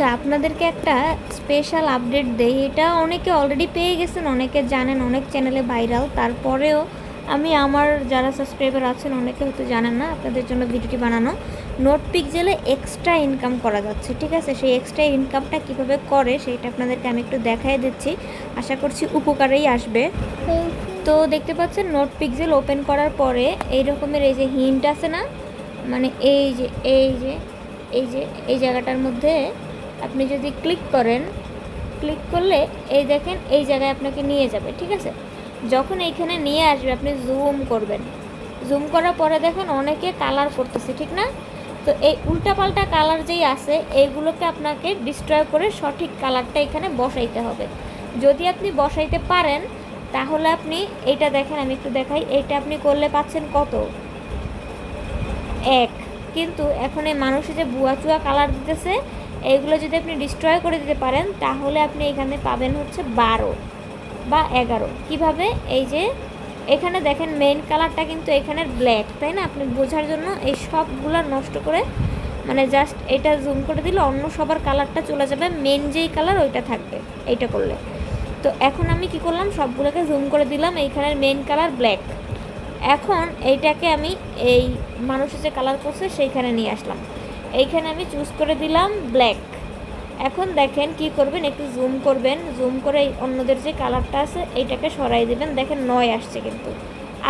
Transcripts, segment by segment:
আচ্ছা আপনাদেরকে একটা স্পেশাল আপডেট দেই। এটা অনেকে অলরেডি পেয়ে গেছেন, অনেকে জানেন, অনেক চ্যানেলে ভাইরাল তারপরেও আমি আমার যারা সাবস্ক্রাইবার আছেন, অনেকে হয়তো জানেন না, আপনাদের জন্য ভিডিওটি বানানো। নোট পিকজেলে এক্সট্রা ইনকাম করা যাচ্ছে, ঠিক আছে? সেই এক্সট্রা ইনকামটা কীভাবে করে সেইটা আপনাদেরকে আমি একটু দেখাই দিচ্ছি। আশা করছি উপকারেই আসবে। তো দেখতে পাচ্ছেন নোট পিক্সেল ওপেন করার পরে এই রকমের এই যে হিন্ট আছে না? মানে এই যে এই যে এই যে, এই জায়গাটার মধ্যে আপনি যদি ক্লিক করেন ক্লিক করলে এই দেখেন এই জায়গায় আপনাকে নিয়ে যাবে, ঠিক আছে? যখন এইখানে নিয়ে আসবে, আপনি জুম করবেন। জুম করার পরে দেখেন অনেকে কালার করতেছে, ঠিক না? তো এই উল্টাপাল্টা কালার যেই আছে, এইগুলোকে আপনাকে ডিস্ট্রয় করে সঠিক কালারটা এখানে বসাইতে হবে। যদি আপনি বসাইতে পারেন, তাহলে আপনি এটা দেখেন, আমি একটু দেখাই এটা আপনি করলে পাচ্ছেন কত? এক। কিন্তু এখন এই মানুষে যে বুয়া চুয়া কালার দিতেছে এইগুলো যদি আপনি ডিস্ট্রয় করে দিতে পারেন, তাহলে আপনি এখানে পাবেন হচ্ছে বারো বা এগারো। কীভাবে? এই যে, এখানে দেখেন মেইন কালারটা কিন্তু এখানের ব্ল্যাক তাই না? আপনি বোঝার জন্য এই সবগুলো নষ্ট করে মানে জাস্ট এটা জুম করে দিলে অন্য সবার কালারটা চলে যাবে মেন যেই কালার ওইটা থাকবে, এইটা করলে। তো এখন আমি কি করলাম? সবগুলোকে জুম করে দিলাম এইখানের মেন কালার ব্ল্যাক এখন এইটাকে আমি এই মানুষের যে কালার করছে, সেইখানে নিয়ে আসলাম। এইখানে আমি চুজ করে দিলাম ব্ল্যাক এখন দেখেন কি করবেন, একটু জুম করবেন জুম করে অন্যদের যে কালারটা আছে, এইটাকে সরাই দিবেন। দেখেন নয় আসছে কিন্তু।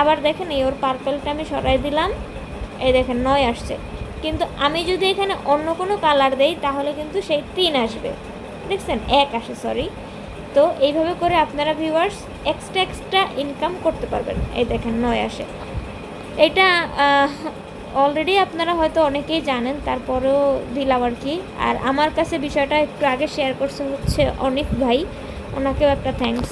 আবার দেখেন এই ওর পার্পেলটা আমি সরাই দিলাম। এই দেখেন নয় আসছে। কিন্তু আমি যদি এখানে অন্য কোনো কালার দেই, তাহলে কিন্তু সেই তিন আসবে। দেখছেন? এক আসে সরি তো এইভাবে করে আপনারা ভিউয়ার্স এক্সট্রা এক্সট্রা ইনকাম করতে পারবেন। এই দেখেন নয় আসে। এটা অলরেডি আপনারা হয়তো অনেকেই জানেন, তারপরেও দিলাম আর কি। আর আমার কাছে বিষয়টা একটু আগে শেয়ার করছে হচ্ছে অনেক ভাই। ওনাকেও একটা থ্যাঙ্কস